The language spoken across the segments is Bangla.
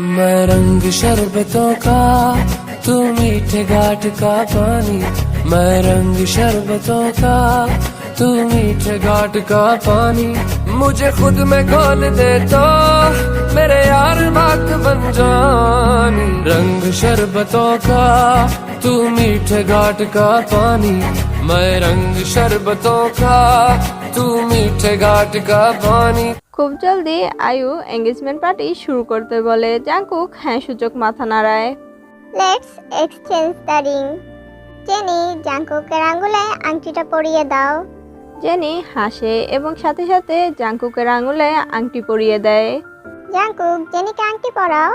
मैं रंग शरबतों का, तू मीठे घाट का पानी। मैं रंग शरबतों का, तू मीठे घाट का पानी। मुझे खुद में खोल दे तो मेरे यार बात बन जानी। रंग शरबतों का, तू मीठे घाट का पानी। मैं रंग शरबतों का, तू मीठे घाट का पानी। খুব জলদি আয়ু এঙ্গেজমেন্ট পার্টি শুরু করতে বলে জাঙ্কুক হ্যাঁ সূচক মাথা নাড়ায়। Let's exchange the ring Jenny আঙ্গুলে আংটিটা পরিয়ে দাও। জেনি হাসে এবং সাথে সাথে জাঙ্কুকের আঙুলে আংটি পরিয়ে দেয়। জাঙ্কুক জেনিকে আংটি পরাও।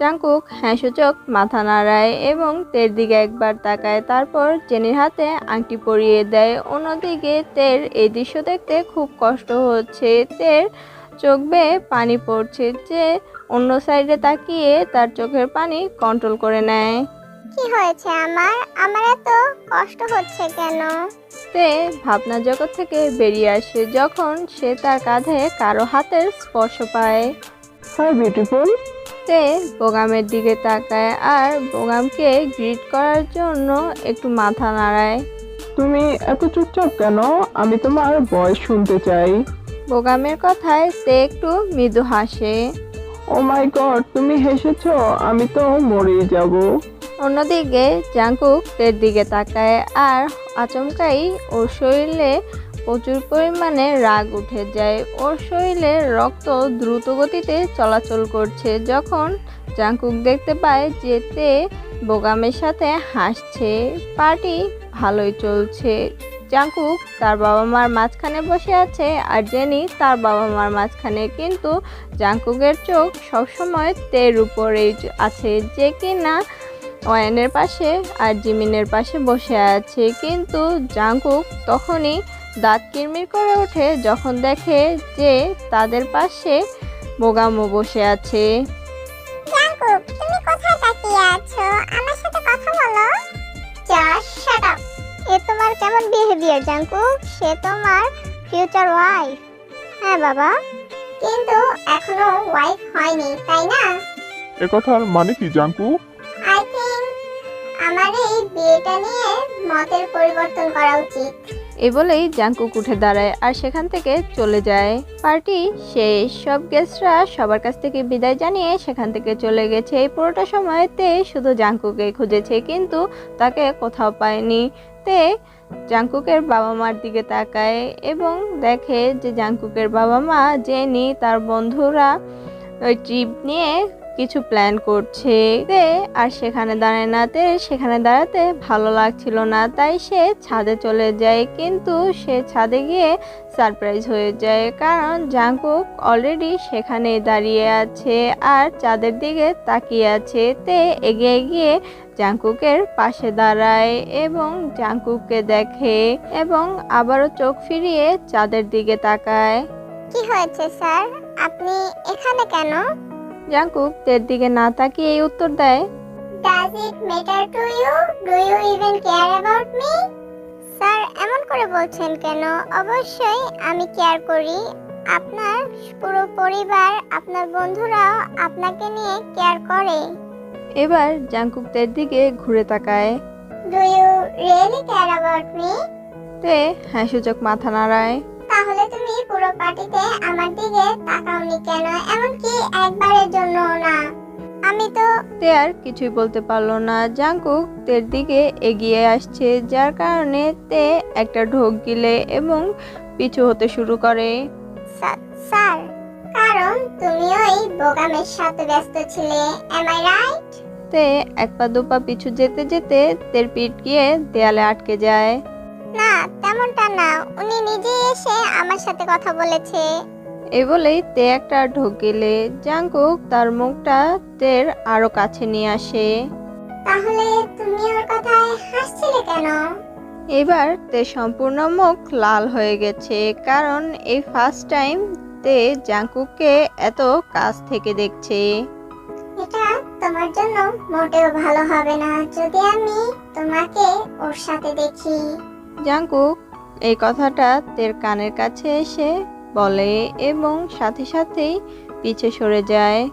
জাঙ্কুক হ্যাঁ সূচক মাথা নাড়ায় এবং তের দিকে একবার তাকায়। তারপর জেনির হাতে আংটি পরিয়ে দেয়। অন্যদিকে তের এই দৃশ্য দেখতে খুব কষ্ট হচ্ছে। তের চোখ বেয়ে পানি পড়ছে যে অন্য সাইডে তাকিয়ে তার চোখের পানি কন্ট্রোল করে নেয়। কি হয়েছে আমার? আমার এত কষ্ট হচ্ছে কেন? তে ভাবনা জগৎ থেকে বেরিয়ে আসে যখন সে তার কাঁধে কারও হাতের স্পর্শ পায়। হাই বিউটিফুল তে বোগামের দিকে তাকায় আর বোগামকে গ্রিট করার জন্য একটু মাথা নাড়ায়। তুমি এত চুপচাপ কেন? আমি তোমার ভয়েস শুনতে চাই। বোগামের কথায় সে একটু মৃদু হাসে। ও মাই গড তুমি হেসেছো আমি তো মরেই যাব। অন্যদিকে জাঙ্কুক তের দিকে তাকায় আর আচমকাই ওর শরীরে প্রচুর পরিমাণে রাগ উঠে যায়। ওর শরীরে রক্ত দ্রুত গতিতে চলাচল করছে। যখন জাঙ্কুক দেখতে পায় যে তে বোগামের সাথে হাসছে, পার্টি ভালোই চলছে। জাঙ্কুক তার বাবা মার মাঝখানে বসে আছে আর জেনি তার বাবা মার মাঝখানে। কিন্তু জাঙ্কুকের চোখ সবসময় তের উপরেই আছে যে কিনা ওয়ানের পাশে আর জিমিনের পাশে বসে আছে। কিন্তু জাঙ্কুক তখনই দাঁত কিরমির করে ওঠে যখন দেখে যে তাদের পাশে বোগামো বসে আছে। জাঙ্কুক তুমি কোথায় তাকিয়ে আছো? আমার সাথে কথা বলো। এ তোমার কেমন বিহেভিয়ার জাঙ্কুক সে তোমার ফিউচার ওয়াইফ হ্যাঁ বাবা। কিন্তু এখনও ওয়াইফ হয়নি তাই না? এ কথার মানে কি জাঙ্কু আই থিঙ্ক আমার এই বিয়েটা নিয়ে মতের পরিবর্তন করা উচিত। এ বলেই জাঙ্কুক উঠে দাঁড়ায় আর সেখান থেকে চলে যায়। পার্টি শেষ। সব গেস্টরা সবার কাছ থেকে বিদায় জানিয়ে সেখান থেকে চলে গেছে। এই পুরোটা সময়তে শুধু জাঙ্কুকে খুঁজেছে, কিন্তু তাকে কোথাও পায়নি। তে জাঙ্কুকের বাবা মার দিকে তাকায় এবং দেখে যে জাঙ্কুকের বাবা মা জেনি, তার বন্ধুরা ওই ট্রিপ নিয়ে কিছু প্ল্যান করছে। আর সেখানে দাঁড়ায় না তে সেখানে দাঁড়াতে ভালো লাগছিল না। তাই সে ছাদে চলে যায়। কিন্তু সে ছাদে গিয়ে সারপ্রাইজ হয়ে যায়। কারণ জাঙ্কুক অলরেডি সেখানে দাঁড়িয়ে আছে আর চাঁদের দিকে তাকিয়ে আছে। তে এগিয়ে গিয়ে জাঙ্কুকের পাশে দাঁড়ায় এবং জাঙ্কুককে দেখে এবং আবারও চোখ ফিরিয়ে চাঁদের দিকে তাকায়। কি হয়েছে স্যার? আপনি এখানে কেন? জাঙ্কুক তের দিকে না তাকিয়ে এই উত্তর দেয় does it matter to you do you even care about me sir এমন করে বলছেন কেন? অবশ্যই আমি কেয়ার করি। আপনার পুরো পরিবার আপনার বন্ধুরাও আপনাকে নিয়ে কেয়ার করে। এবার জাঙ্কুক তের দিকে ঘুরে তাকায়। Do you really care about me তে হ্যাঁ সূচক মাথা নাড়ায়। তুমি পুরো পার্টিতে আমার দিকে তাকাওনি কেন? এমনকি একবারের জন্য না। আমি তো তে আর কিছুই বলতে পারল না। জাঙ্কুক তের দিকে এগিয়ে আসছে যার কারণে তে একটা ঢোক গিলে এবং পিছু হতে শুরু করে। স্যার কারণ তুমি ওই বোগামের সাথে ব্যস্ত ছিলে এম আই রাইট তে এক পা দু পা পিছু যেতে যেতে তের পিঠ গিয়ে দেয়ালে আটকে যায়। তেমনটা না উনি নিজেই এসে আমার সাথে কথা বলেছে। এই বলেই তে একটা ঢোক গিলে জাঙ্কুক তার মুখটা তের আরও কাছে নিয়ে আসে। তাহলে তুমি ওর কথায় হাসছিলে কেন? এবার তে সম্পূর্ণ মুখ লাল হয়ে গেছে কারণ এই ফার্স্ট টাইম তে জাঙ্কুককে এত কাছ থেকে দেখছে। এটা তোমার জন্য মোটেও ভালো হবে না যদি আমি তোমাকে ওর সাথে দেখি। জাঙ্কুক এই কথাটা তের কানের কাছে এসে বলে এবং সাথে সাথেই পিছে সরে যায়।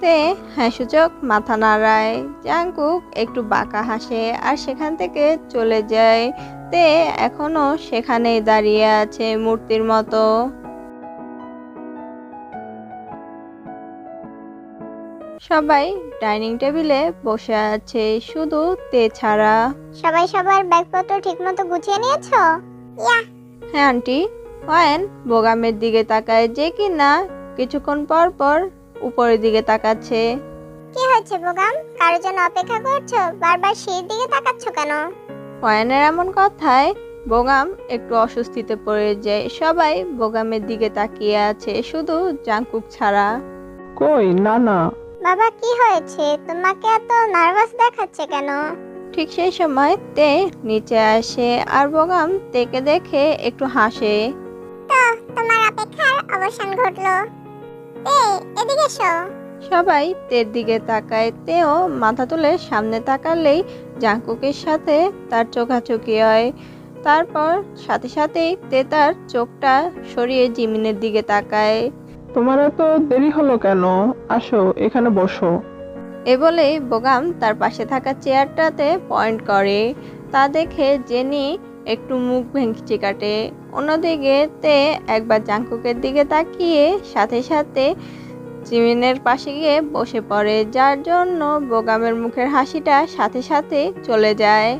তে হ্যাঁ সূচক মাথা নাড়ায়। জাংকুক একটু বাঁকা হাসে আর সেখান থেকে চলে যায়। তে এখনও সেখানেই দাঁড়িয়ে আছে মূর্তির মতো। সবাই ডাইনিং টেবিলে বসে আছে শুধু তে ছাড়া। সবাই সবার ব্যাগপত্র ঠিকমতো গুছিয়ে নিয়েছো? ইয়া। হ্যাঁ আন্টি। ওয়েন বোগামের দিকে তাকায় যে কি না কিছুক্ষণ পর পর উপরের দিকে তাকাচ্ছে। কি হয়েছে বোগাম? কারোর জন্য অপেক্ষা করছ? বারবার সেই দিকে তাকাচ্ছ কেন? ওয়ানের এমন কথায় বোগাম একটু অস্বস্তিতে পড়ে যায়। সবাই বোগামের দিকে তাকিয়ে আছে শুধু জাংকুক ছাড়া। কই? না না। বাবা কি হয়েছে? তোমাকে এত নার্ভাস দেখাচ্ছে কেন? ঠিক সেই সময় তে নিচে আসে আর বোগাম তেকে দেখে একটু হাসে। তো তোমার অপেক্ষার অবসান ঘটলো। এই এদিকে এসো। সবাই তের দিকে তাকায় তেও মাথা তুলে সামনে তাকালেই জাংকুকের সাথে তার চোখাচোখি হয়। তারপর সাথে সাথেই তে তার চোখটা সরিয়ে জিমিনের দিকে তাকায়। তোমার এত দেরি হলো কেন? আসো এখানে বসো। এ বলেই বোগাম তার পাশে থাকা চেয়ারটাতে পয়েন্ট করে। তা দেখে জেনি একটু মুখ ভেঙচি কাটে। অন্যদিকে তে একবার জাঙ্কুকের দিকে তাকিয়ে সাথে সাথে জিমিনের পাশে গিয়ে বসে পড়ে যার জন্য বোগামের মুখের হাসিটা সাথে সাথে চলে যায়।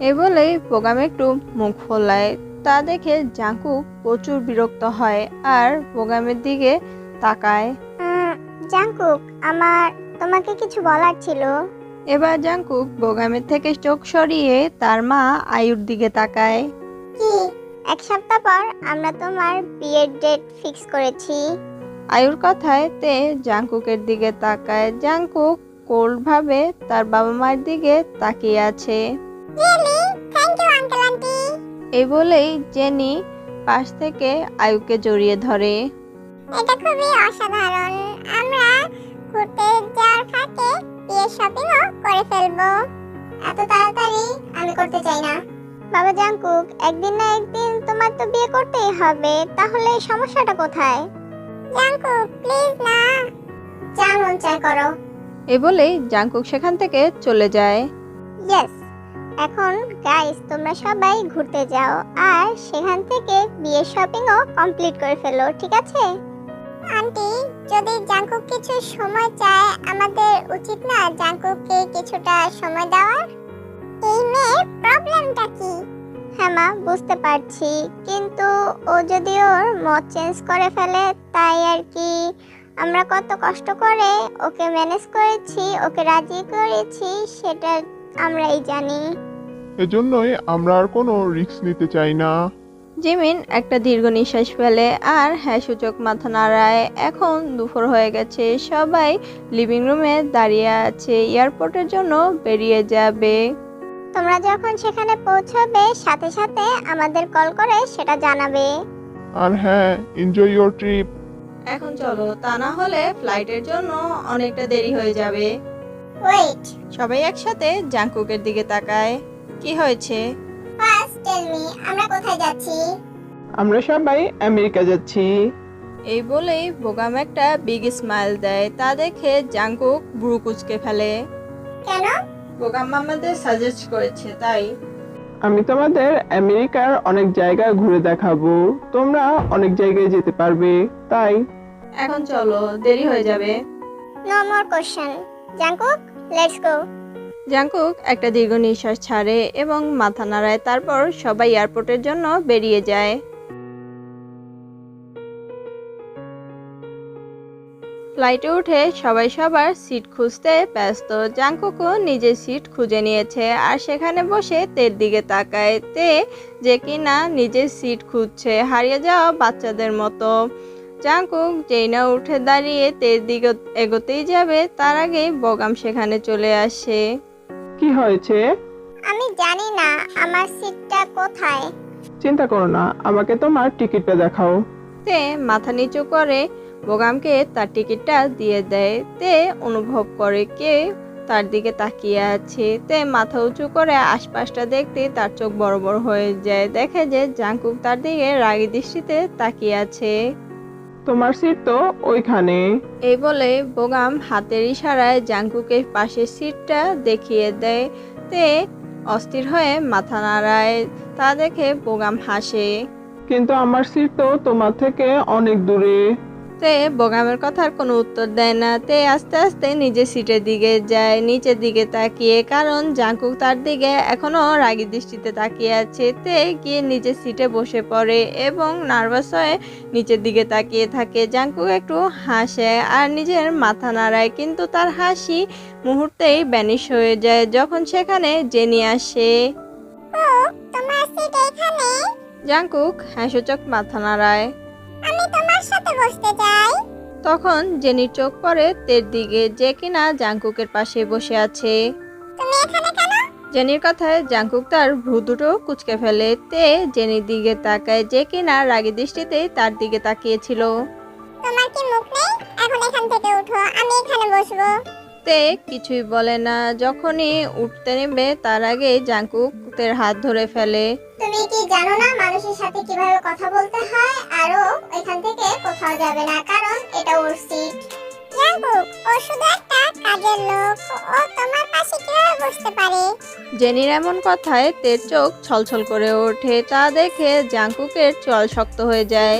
এ বলেই বোগাম একটু মুখ ফোলায়। তা দেখে জাংকুক প্রচুর বিরক্ত হয় আর বোগামের দিকে তাকায়। জাংকুক আমার তোমাকে কিছু বলার ছিল। এবার জাংকুক বোগামের থেকে চোখ সরিয়ে তার মা আয়ুর দিকে তাকায়। কি? এক সপ্তাহ পর আমরা তোমার বিয়ের ডেট ফিক্স করেছি। আয়ুর কথায় তে জাংকুকের দিকে তাকায়। জাংকুক কোল্ড ভাবে তার বাবা মায়ের দিকে তাকিয়ে আছে। এই বলেই জেনি পাশ থেকে আয়ুকে জড়িয়ে ধরে। এটা খুবই অসাধারণ। আমরা ঘুরতে যাওয়ার ফাঁকে বিয়ের শপিংও করে ফেলব। এত তাড়াতাড়ি আমি করতে চাই না। বাবা জাংকুক একদিন না একদিন তোমার তো বিয়ে করতেই হবে তাহলে সমস্যাটা কোথায়? জাংকুক প্লিজ না। যা মন চায় করো। এ বলেই জাংকুক সেখান থেকে চলে যায়। ইয়েস এখন গাইস তোমরা সবাই ঘুরতে যাও আর সেখান থেকে বিয়ের শপিংও কমপ্লিট করে ফেলো ঠিক আছে? আন্টি যদি জাঙ্কুক কিছু সময় চায় আমাদের উচিত না জাঙ্কুককে কিছুটা সময় দেওয়ার? এই মেয়ের প্রবলেমটা কি? হ্যাঁ মা বুঝতে পারছি। কিন্তু ও যদি ওর মত চেঞ্জ করে ফেলে তাই আর কি? আমরা কত কষ্ট করে ওকে ম্যানেজ করেছি ওকে রাজি করেছি সেটা আমরাই জানি। এজন্যই আমরা আর কোনো রিস্ক নিতে চাই না। জিমিন একটা দীর্ঘ নিঃশ্বাস ফেলে আর হ্যাঁ সূচক মাথা নাড়ায় এখন দুপুর হয়ে গেছে সবাই লিভিং রুমে দাঁড়িয়ে আছে এয়ারপোর্টের জন্য বেরিয়ে যাবে। তোমরা যখন সেখানে পৌঁছাবে সাথে সাথে আমাদের কল করে সেটা জানাবে। আর হ্যাঁ এনজয় ইয়োর ট্রিপ এখন চলো তা না হলে ফ্লাইটের জন্য অনেকটা দেরি হয়ে যাবে। সবাই একসাথে জাংকুকের দিকে তাকায়। কি হয়েছে? আমরা কোথায় যাচ্ছি? আমরা সবাই আমেরিকা যাচ্ছি। এই বলেই বোগাম একটা বিগ স্মাইল দেয়। তা দেখে জাংকুক ব্রু কুচকে ফেলে। কেন? বোগাম আমাদের সাজেস্ট করেছে তাই। আমি তোমাদের আমেরিকার অনেক জায়গা ঘুরে দেখাবো। তোমরা অনেক জায়গায় যেতে পারবে তাই। এখন চলো দেরি হয়ে যাবে। No more question Jungkook let's go Jungkook একটা দীর্ঘ নিঃশ্বাস ছাড়ে এবং মাথা নাড়ায়, তারপর সবাই এয়ারপোর্টের জন্য বেরিয়ে যায়। ফ্লাইটে উঠে সবাই সবার সিট খুঁজতে ব্যস্ত। জাংকুকও নিজের সিট খুঁজে নিয়েছে আর সেখানে বসে তের দিকে তাকায়। তে যে কিনা নিজের সিট খুঁজছে, হারিয়ে যাওয়া বাচ্চাদের মতো। জাংকুক যেই না উঠে দাঁড়িয়ে তের দিকে এগোতেই যাবে তার আগেই বগাম সেখানে চলে আসে। কি হয়েছে? আমি জানি না আমার সিটটা কোথায়? চিন্তা করো না আমাকে তোমার টিকিটটা দেখাও। তে মাথা নিচু করে বোগামকে তার টিকিটটা দিয়ে দেয়। তে অনুভব করে কে তার দিকে তাকিয়ে আছে। তে মাথা উঁচু করে আশপাশটা দেখতে তার চোখ বড় বড় হয়ে যায়। দেখে যে জাংকুক তার দিকে রাগী দৃষ্টিতে তাকিয়ে আছে। তোমার সিট তো ওইখানে। এই বলে বোগাম হাতের ইশারায় জাঙ্কুকে পাশে সিটটা দেখিয়ে দেয় তে অস্থির হয়ে মাথা নাড়ায়। তা দেখে বোগাম হাসে। কিন্তু আমার সিট তো তোমার থেকে অনেক দূরে। তে বোগামের কথার কোনো উত্তর দেয় না। তে আস্তে আস্তে নিজের সিটের দিকে যায় নিচের দিকে তাকিয়ে কারণ জাঙ্কুক তার দিকে এখনও রাগী দৃষ্টিতে তাকিয়ে আছে। তে গিয়ে নিজের সিটে বসে পড়ে এবং নার্ভাস হয়ে নিচের দিকে তাকিয়ে থাকে। জাঙ্কুক একটু হাসে আর নিজের মাথা নাড়ায় কিন্তু তার হাসি মুহূর্তেই ব্যানিশ হয়ে যায় যখন সেখানে জেনি আসে। জাঙ্কুক হাসিচক মাথা নাড়ায়। আমি তোমার সাথে বসতে চাই। তখন জেনির চোখ পড়ে তের দিকে যে কিনা জাংকুকের পাশে বসে আছে। তুমি এখানে কেন? জেনির কথায় জাংকুক তার ভ্রু দুটো কুচকে ফেলে তে জেনির দিকে তাকায় যে কিনা রাগী দৃষ্টিতে তার দিকে তাকিয়েছিল। তোমার কি মুখ নেই? এখন এখান থেকে উঠো আমি এখানে বসবো। তে কিছুই বলে না যখনই উঠতে নেবে তার আগে জাংকুক তের হাত ধরে ফেলে। তুমি কি জানো না মানুষের সাথে কীভাবে কথা বলতে হয়? আরও এখান থেকে কোথাও যাবে না কারণ এটা ওর সিট জাঙ্কুক ও শুধু একটা কাজের লোক। ও তোমার পাশে কীভাবে বসতে পারে? জেনির এমন কথায় তের চোখ ছলছল করে ওঠে তা দেখে জাঙ্কুকের চল শক্ত হয়ে যায়।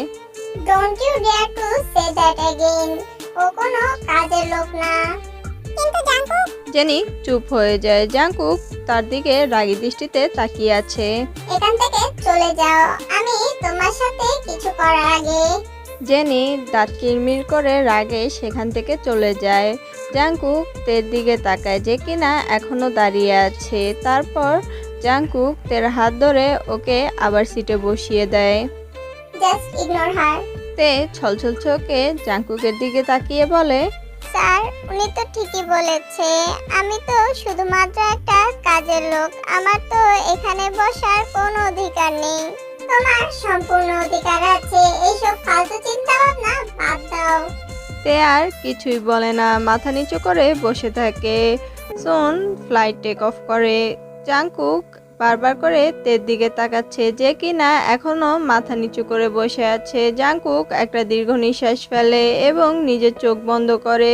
Don't you dare to say that again ও কোনো কাজের লোক না। জেনি চুপ হয়ে যায়। জাংকুক তার দিকে রাগী দৃষ্টিতে তাকিয়ে আছে। এখান থেকে চলে যাও। আমি তোমার সাথে কিছু করার আগে। জেনি দাঁত কিরমির করে রাগে সেখান থেকে চলে যায়। জাংকুক তের দিকে তাকায় যে কিনা এখনও দাঁড়িয়ে আছে। তারপর জাংকুক তের হাত ধরে ওকে আবার সিটে বসিয়ে দেয়। Just ignore her. তে ছলছল চোখে জাংকুকের দিকে তাকিয়ে বলে স্যার, উনি তো ঠিকই বলেছে। আমি তো শুধুমাত্র একটা কাজের লোক। আমার তো এখানে বসার কোনো অধিকার নেই। তোমার সম্পূর্ণ অধিকার আছে। এইসব ফালতু চিন্তা ভাবনা বাদ দাও। তে আর কিছুই বলে না। মাথা নিচু করে বসে থাকে। সোন ফ্লাইট টেক অফ করে। জাংকুক বারবার করে তের দিকে তাকাচ্ছে যে কিনা এখনও মাথা নিচু করে বসে আছে। জাংকুক একটা দীর্ঘ নিঃশ্বাস ফেলে এবং নিজের চোখ বন্ধ করে।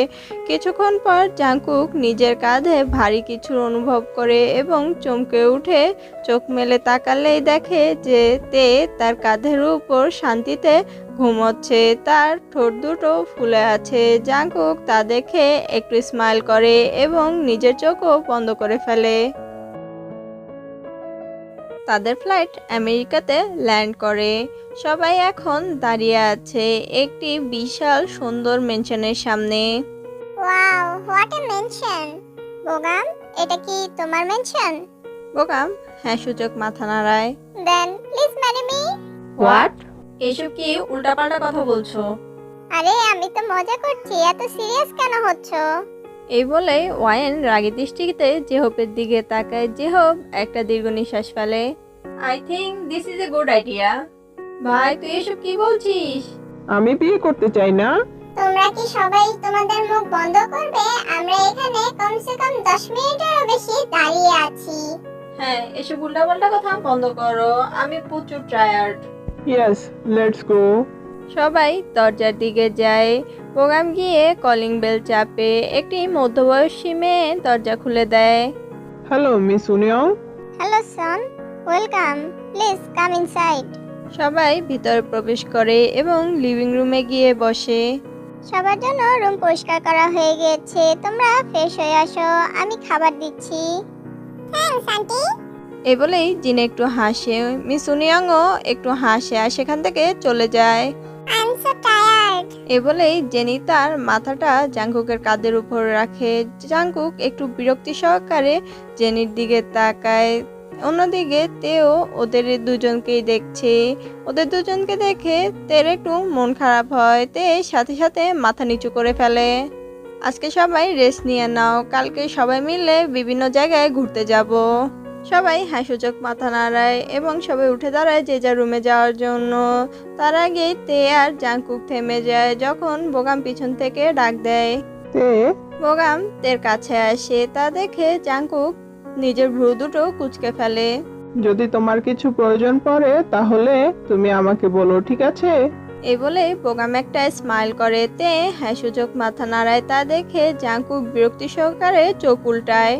কিছুক্ষণ পর জাংকুক নিজের কাঁধে ভারী কিছুর অনুভব করে এবং চমকে উঠে চোখ মেলে তাকালেই দেখে যে তে তার কাঁধের উপর শান্তিতে ঘুমোচ্ছে। তার ঠোঁট দুটো ফুলে আছে। জাংকুক তা দেখে একটু স্মাইল করে এবং নিজের চোখও বন্ধ করে ফেলে। তাদের ফ্লাইট আমেরিকাতে ল্যান্ড করে। সবাই এখন দাঁড়িয়ে আছে একটি বিশাল সুন্দর মেনশনের সামনে। Wow what a mansion Bogum এটা কি তোমার মেনশন বোকাম হ্যাঁ সূচক মাথা নাড়ায়। Then please marry me. What? এসব কি উল্টাপাল্টা কথা বলছো? আরে আমি তো মজা করছি এত সিরিয়াস কেন হচ্ছ? এই বলে ওয়াইন রাগী দৃষ্টিতে জেহপের দিকে তাকায়। জেহব একটা দীর্ঘ নিঃশ্বাস ফেলে। I think this is a good idea ভাই তুই এসব কি বলছিস? আমি বিয়ে করতে চাই না। তোমরা কি সবাই তোমাদের মুখ বন্ধ করবে? আমরা এখানে কমসে কম দশ মিনিটেরও বেশি দাঁড়িয়ে আছি। হ্যাঁ এসব উল্টাপাল্টা কথা বন্ধ করো। আমি প্রচুর টায়ার্ড ইয়েস লেটস গো সবাই দরজার দিকে যায়। প্রোগ্রাম গিয়ে কলিং বেল চাপে একটি মধ্যবয়সী মেয়ে দরজা খুলে দেয়। Hello miss Eunyoung hello son welcome please come inside সবাই ভিতরে প্রবেশ করে এবং লিভিং রুমে গিয়ে বসে। সবার জন্য রুম পরিষ্কার করা হয়ে গেছে। তোমরা ফ্রেশ হয়ে আসো। আমি খাবার দিচ্ছি। থ্যাঙ্কস আন্টি এই বলেই জিনে একটু হাসে। মিস উনিয়াংও একটু হাসে আর সেখান থেকে চলে যায়। এ বলেই জেনি তার মাথাটা জাংকুকের কাঁধের উপর রাখে। জাংকুক একটু বিরক্তি সহকারে জেনির দিকে তাকায়। অন্যদিকে তেও ওদের দুজনকেই দেখছে। ওদের দুজনকে দেখে তের একটু মন খারাপ হয়। তে সাথে সাথে মাথা নিচু করে ফেলে। আজকে সবাই রেস্ট নিয়ে নাও। কালকে সবাই মিলে বিভিন্ন জায়গায় ঘুরতে যাব। সবাই হাসুচক মাথা নাড়ায় এবং সবাই উঠে দাঁড়ায় যে যার রুমে যাওয়ার জন্য। তার আগেই তে আর জাংকুক থেমে যায় যখন বোগাম পিছন থেকে ডাক দেয়। বোগাম তের কাছে আসে তা দেখে জাংকুক নিজের ভ্রু দুটো কুচকে ফেলে। যদি তোমার কিছু প্রয়োজন পড়ে তাহলে তুমি আমাকে বলো ঠিক আছে? এই বলে বোগাম একটা স্মাইল করে। তে হ্যাঁ সূচক মাথা নাড়ায় তা দেখে জাঙ্কুক বিরক্তি সহকারে চোখ উল্টায়।